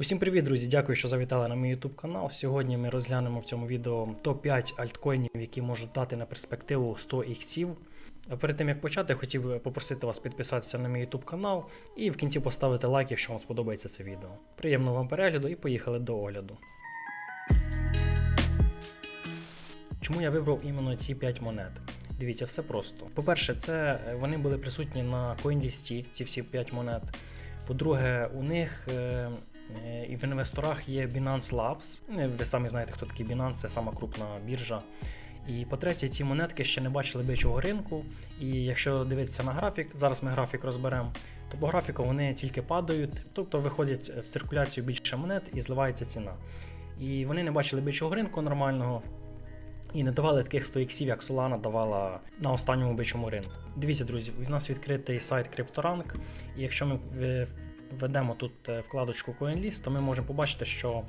Усім привіт, друзі! Дякую, що завітали на мій YouTube канал. Сьогодні ми розглянемо в цьому відео топ-5 альткоїнів, які можуть дати на перспективу 100 іксів. Перед тим як почати, хотів попросити вас підписатися на мій YouTube канал і в кінці поставити лайк, якщо вам сподобається це відео. Приємного вам перегляду і поїхали до огляду. Чому я вибрав іменно ці 5 монет? Дивіться, все просто. По-перше, це е, вони були присутні на CoinList, ці всі 5 монет. По-друге, у них е, і в інвесторах є Binance Labs. Ну, Ви самі знаєте, хто такий Binance, це сама крупна біржа. І по-третє, ці монетки ще не бачили бичого ринку. І якщо дивитися на графік, зараз ми графік розберемо, то по графіку вони тільки падають, тобто виходять в циркуляцію більше монет і зливається ціна. І вони не бачили бичого ринку нормального. І не давали таких 100 іксів, як Solana давала на останньому бичому ринку. Дивіться, друзі, у нас відкритий сайт CryptoRank, і якщо ми в- введемо тут е, вкладочку CoinList, то ми можемо побачити, що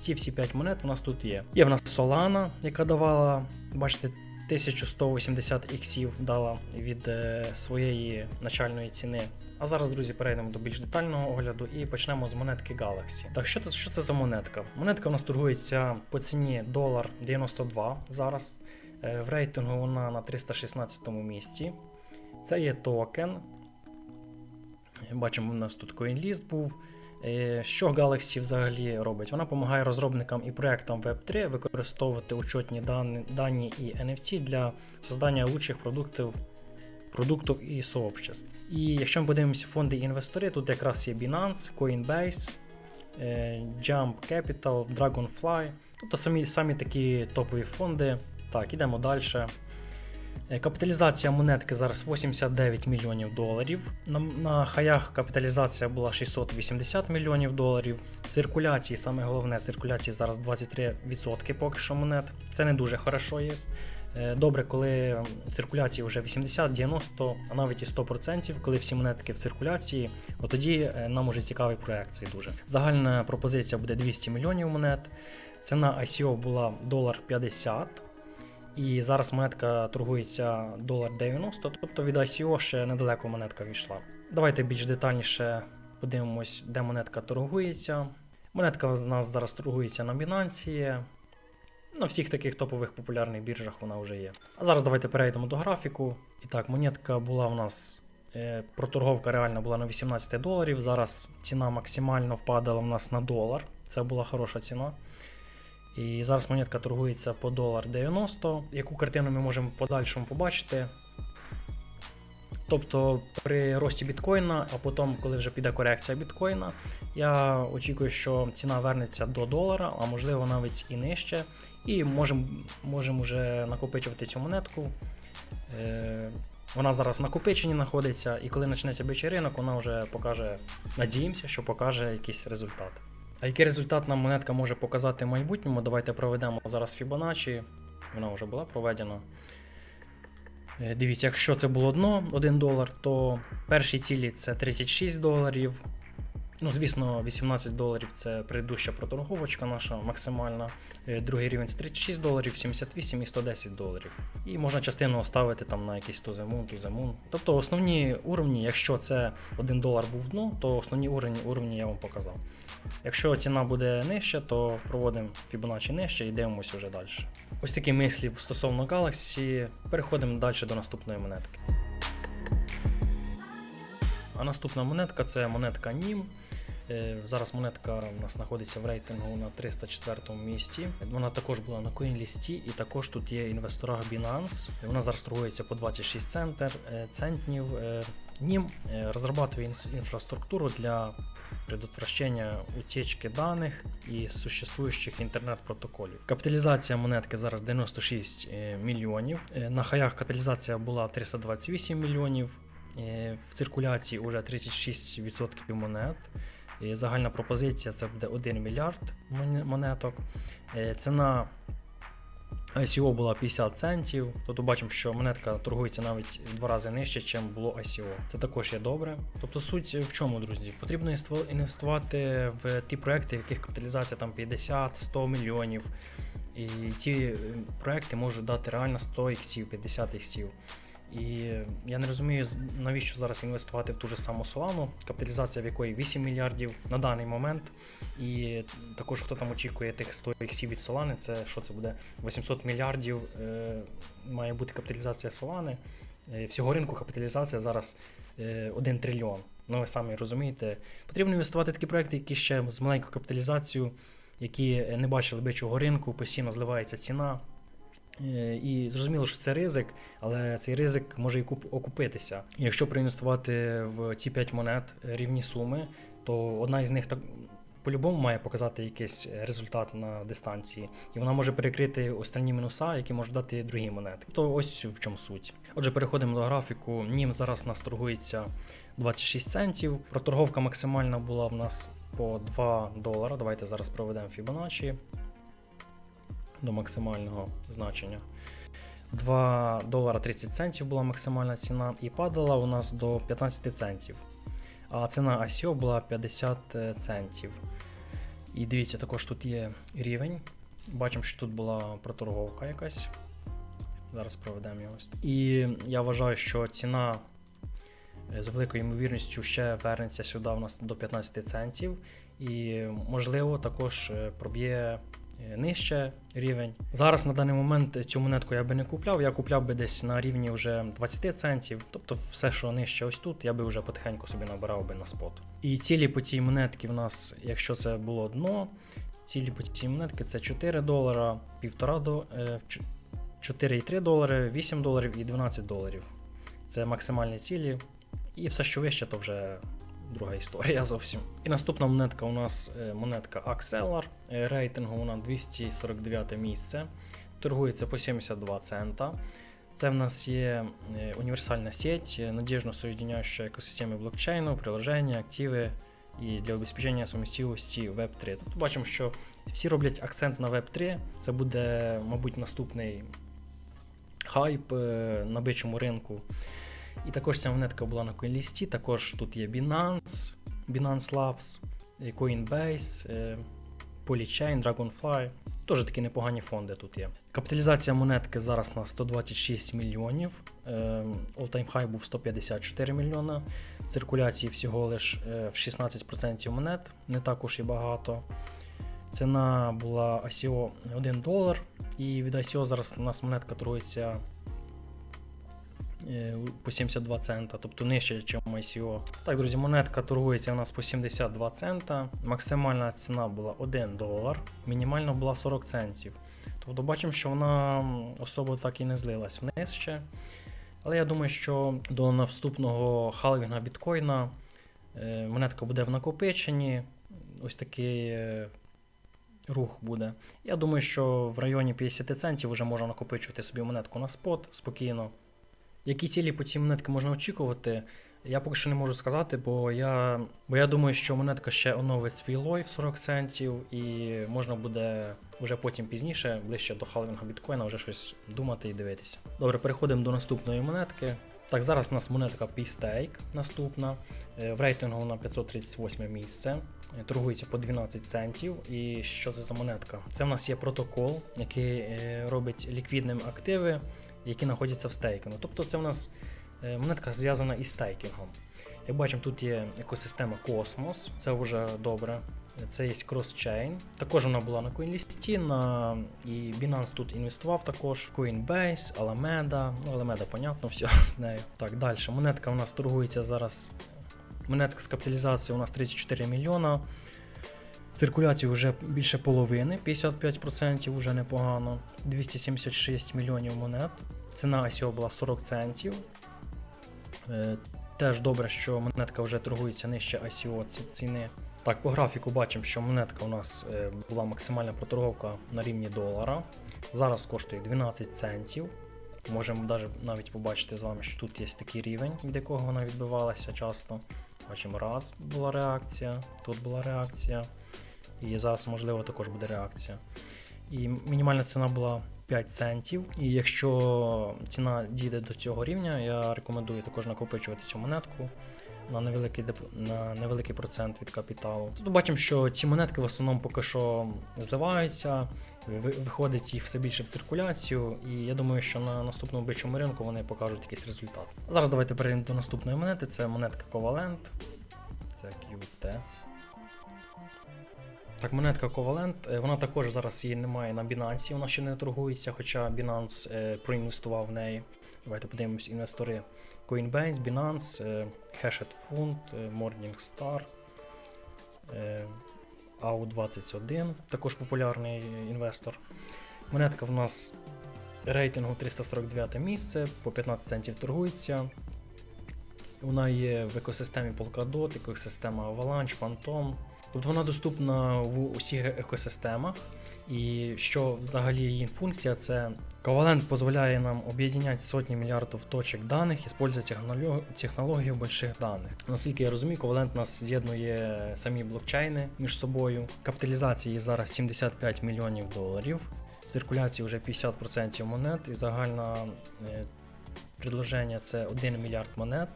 ці всі 5 монет у нас тут є. Є в нас Solana, яка давала, бачите, 1180 іксів дала від е, своєї начальної ціни. А зараз, друзі, перейдемо до більш детального огляду і почнемо з монетки Galaxy. Так, що це, що це за монетка? Монетка у нас торгується по ціні долар 92 зараз. Е, В рейтингу вона на 316 місці. Це є токен. Бачимо, у нас тут CoinList був. Е, Що Galaxy взагалі робить? Вона допомагає розробникам і проектам Web3 використовувати учетні дані, дані і NFT для створення лучших продуктів продуктів і сообществ. І якщо ми подивимося фонди і інвестори, тут якраз є Binance, Coinbase, е, Jump Capital, Dragonfly, тобто самі, самі такі топові фонди. Так, ідемо далі. Е, Капіталізація монетки зараз 89 мільйонів доларів. На, на хаях капіталізація була 680 мільйонів доларів. Циркуляції, саме головне, циркуляції зараз 23% поки що монет. Це не дуже хорошо є. Е, Добре, коли циркуляції вже 80, 90, а навіть і 100%, коли всі монетки в циркуляції, от тоді е, нам уже цікавий проект дуже. Загальна пропозиція буде 200 мільйонів монет. Ціна ICO була долар 50. І зараз монетка торгується долар 90, тобто від ICO ще недалеко монетка війшла. Давайте більш детальніше подивимось, де монетка торгується. Монетка в нас зараз торгується на Binance. На всіх таких топових популярних біржах вона вже є. А зараз давайте перейдемо до графіку. І так, монетка була у нас. е, Проторговка реальна була на 18 доларів. Зараз ціна максимально впадала в нас на долар. Це була хороша ціна. І зараз монетка торгується по долар 90. Яку картину ми можемо в подальшому побачити? Тобто при рості біткоїна, а потім, коли вже піде корекція біткоїна, я очікую, що ціна вернеться до долара, а можливо навіть і нижче. І можемо можем вже накопичувати цю монетку. Е, вона зараз в накопиченні знаходиться, і коли почнеться бичий ринок, вона вже покаже, надіємося, що покаже якийсь результат. А який результат нам монетка може показати в майбутньому? Давайте проведемо зараз Fibonacci. Вона вже була проведена. Е, Дивіться, якщо це було дно 1 долар, то перші цілі це 36 доларів. Ну, звісно, 18 доларів це предыдуща проторговочка наша максимальна. Е, Другий рівень це 36 доларів, 78 і 110 доларів. І можна частину оставити там на the moon, to. Тобто основні уровні, якщо це 1 долар був дно, то основні уровні, уровні я вам показав. Якщо ціна буде нижча, то проводимо Fibonacci нижче і дивимося вже далі. Ось такі мислі стосовно Galaxy. Переходимо далі до наступної монетки. А наступна монетка це монетка NIM. Е, Зараз монетка у нас знаходиться в рейтингу на 304 місці. Вона також була на CoinList і також тут є інвесторах Binance. Вона зараз торгується по 26 центр, е, центнів. Е, розрабатує інф- інфраструктуру для предотвращення утечки даних і существуючих інтернет-протоколів. Капіталізація монетки зараз 96 е, мільйонів. На хаях капіталізація була 328 мільйонів. Е, В циркуляції вже 36% монет. Загальна пропозиція це буде 1 мільярд монеток. Е, Ціна ICO була 50 центів. Тут бачимо, що монетка торгується навіть в два рази нижче, ніж було ICO. Це також є добре. Тобто суть в чому, друзі? Потрібно інвесту- інвестувати в ті проекти, в яких капіталізація там 50-100 мільйонів. І е, проекти можуть дати реально 100 іксів, 50 іксів. І я не розумію, навіщо зараз інвестувати в ту ж саму Solana, капіталізація в якої 8 мільярдів на даний момент. І також хто там очікує тих 100 іксів від Solana, це що це буде? 800 мільярдів е, має бути капіталізація Solana. Е, всього ринку капіталізація зараз е, 1 трильйон. Ну ви самі розумієте. Потрібно інвестувати в такі проекти, які ще з маленькою капіталізацією, які е, не бачили бичого ринку, постійно зливається ціна. Е, І зрозуміло, що це ризик, але цей ризик може і куп- окупитися. Якщо проінвестувати в ці 5 монет е, рівні суми, то одна із них так по-любому має показати якийсь результат на дистанції, і вона може перекрити останні мінуса, які можуть дати другі монети. То ось в чому суть. Отже, переходимо до графіку. Нім зараз нас торгується 26 центів. Проторговка максимальна була в нас по 2 долара. Давайте зараз проведемо Fibonacci до максимального значення. 2 долара 30 центів була максимальна ціна, і падала у нас до 15 центів. А ціна ICO була 50 центів. І дивіться, також тут є рівень. Бачимо, що тут була проторговка якась. Зараз проведемо його. І я вважаю, що ціна е, з великою ймовірністю ще вернеться сюди у нас до 15 центів. І можливо також е, проб'є е, нижче рівень. Зараз на даний момент цю монетку я би не купляв, я купляв би десь на рівні вже 20 центів. Тобто все, що нижче ось тут, я би вже потихеньку собі набирав би на спот. І цілі по цій монетці в нас, якщо це було дно, цілі по цій монетки це 4 долара, 1,5 до. е, в чо- 4,3 долари, 8 доларів і 12 доларів. Це максимальні цілі. І все, що вище, то вже друга історія зовсім. І наступна монетка у нас е, монетка Axelar. Е, Рейтингу вона 249 місце. Торгується по 72 цента. Це в нас є е, універсальна сеть, надіжно соєдиняюча екосистеми блокчейну, приложення, активи і для обезпечення сумістивості Web3. Тобто бачимо, що всі роблять акцент на Web3. Це буде, мабуть, наступний хайп на бичому ринку. І також ця монетка була на CoinList, також тут є Binance, Binance Labs, е, Coinbase, е, Polychain, Dragonfly. Теж такі непогані фонди тут є. Капіталізація монетки зараз на 126 мільйонів. Е, All-time high був 154 мільйона. Циркуляції всього лиш в 16% монет, не також і багато. Ціна була ICO 1 долар. І від ICO зараз у нас монетка торгується по 72 цента, тобто нижче, ніж ICO. Так, друзі, монетка торгується у нас по 72 цента. Максимальна ціна була 1 долар, мінімальна була 40 центів. Тобто бачимо, що вона особо так і не злилась вниз ще. Але я думаю, що до наступного халвінга біткоїна е, монетка буде в накопиченні. Ось такий е, рух буде. Я думаю, що в районі 50 центів вже можна накопичувати собі монетку на спот спокійно. Які цілі по цій монетки можна очікувати? Я поки що не можу сказати, бо я, бо я думаю, що монетка ще оновить свій лой в 40 центів, і можна буде вже потім пізніше, ближче до халвінга біткоїна, вже щось думати і дивитися. Добре, переходимо до наступної монетки. Так, зараз у нас монетка P-Stake наступна. Е, В рейтингу на 538 місце. Е, Торгується по 12 центів. І що це за монетка? Це в нас є протокол, який е, робить ліквідним активи, які знаходяться в стейкінгу. Тобто це в нас е, монетка зв'язана із стейкінгом. Як бачимо, тут є екосистема Космос, це вже добре. Це є кросчейн. Також вона була на CoinList, на і Binance тут інвестував також. Coinbase, Alameda. Ну, Alameda, понятно, все з нею. Так, далі. Монетка у нас торгується зараз. Монетка з капіталізацією у нас 34 мільйона. Циркуляцію вже більше половини, 55% вже непогано. 276 мільйонів монет. Ціна ICO була 40 центів. Е, Теж добре, що монетка вже торгується нижче ICO ці- ціни. Так, по графіку бачимо, що монетка у нас е, була максимальна проторговка на рівні долара. Зараз коштує 12 центів. Можемо навіть побачити з вами, що тут є такий рівень, від якого вона відбивалася часто. Бачимо, раз була реакція, тут була реакція. І зараз, можливо, також буде реакція. І мінімальна ціна була 5 центів. І якщо ціна дійде до цього рівня, я рекомендую також накопичувати цю монетку на невеликий, на невеликий процент від капіталу. Тут бачимо, що ці монетки в основному поки що зливаються, виходить їх все більше в циркуляцію, і я думаю, що на наступному бичому ринку вони покажуть якийсь результат. Зараз давайте перейдемо до наступної монети. Це монетка Covalent. Це QT. Так, монетка Covalent, е, вона також зараз її немає на Binance, вона ще не торгується, хоча Binance е, проінвестував в неї. Давайте подивимось інвестори Coinbase, Binance, е, Hashed Fund, е, Morningstar, е, AU21, також популярний інвестор. Монетка в нас рейтингу 349 місце, по 15 центів торгується. Вона є в екосистемі Polkadot, екосистема Avalanche, Phantom. Тобто вона доступна в усіх екосистемах. І що взагалі її функція, це Covalent дозволяє нам об'єднати сотні мільярдів точок даних, используя технолог- технологію больших даних. Наскільки я розумію, Covalent нас з'єднує самі блокчейни між собою. Капіталізація зараз 75 мільйонів доларів. В циркуляції вже 50% монет і загальне е, предложення це 1 мільярд монет.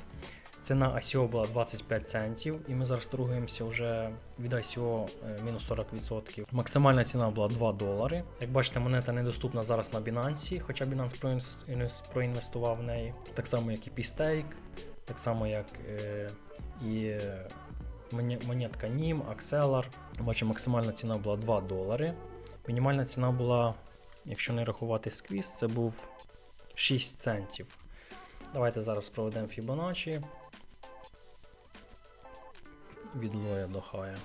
Ціна ICO була 25 центів, і ми зараз торгуємося вже від ICO е, мінус 40%. Максимальна ціна була 2 долари. Як бачите, монета недоступна зараз на Binance, хоча Binance проінвестував в неї. Так само, як і P-Stake, так само, як е, і е, монетка NIM, Acceler. Бачимо, максимальна ціна була 2 долари. Мінімальна ціна була, якщо не рахувати сквіз, це був 6 центів. Давайте зараз проведемо Fibonacci. Від лоя до хая.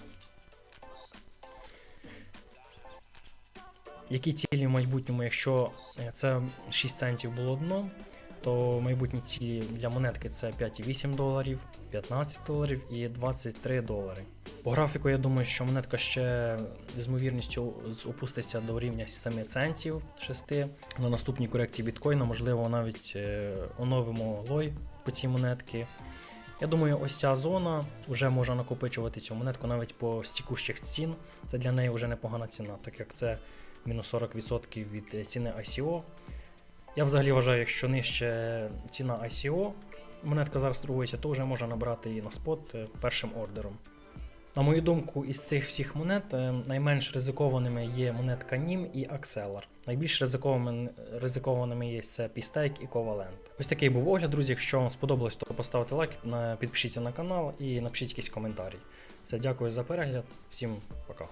Які цілі в майбутньому, якщо е, це 6 центів було дно, то майбутні цілі для монетки це 5,8 доларів, 15 доларів і 23 долари. По графіку я думаю, що монетка ще з ймовірністю опуститься до рівня 7 центів 6. На наступній корекції біткоїна, можливо, навіть е, оновимо лой по цій монетки. Я думаю, ось ця зона вже може накопичувати цю монетку навіть по стікущих цін. Це для неї вже непогана ціна, так як це мінус 40% від е, ціни ICO. Я взагалі вважаю, якщо нижче ціна ICO, монетка зараз торгується, то вже можна набрати її на спот е, першим ордером. На мою думку, із цих всіх монет е, найменш ризикованими є монетка NIM і Акселар. Найбільш ризикованими, ризикованими є це P-Stake і Ковалент. Ось такий був огляд, друзі. Якщо вам сподобалось, то поставте лайк, підпишіться на канал і напишіть якийсь коментарі. Все, дякую за перегляд. Всім пока.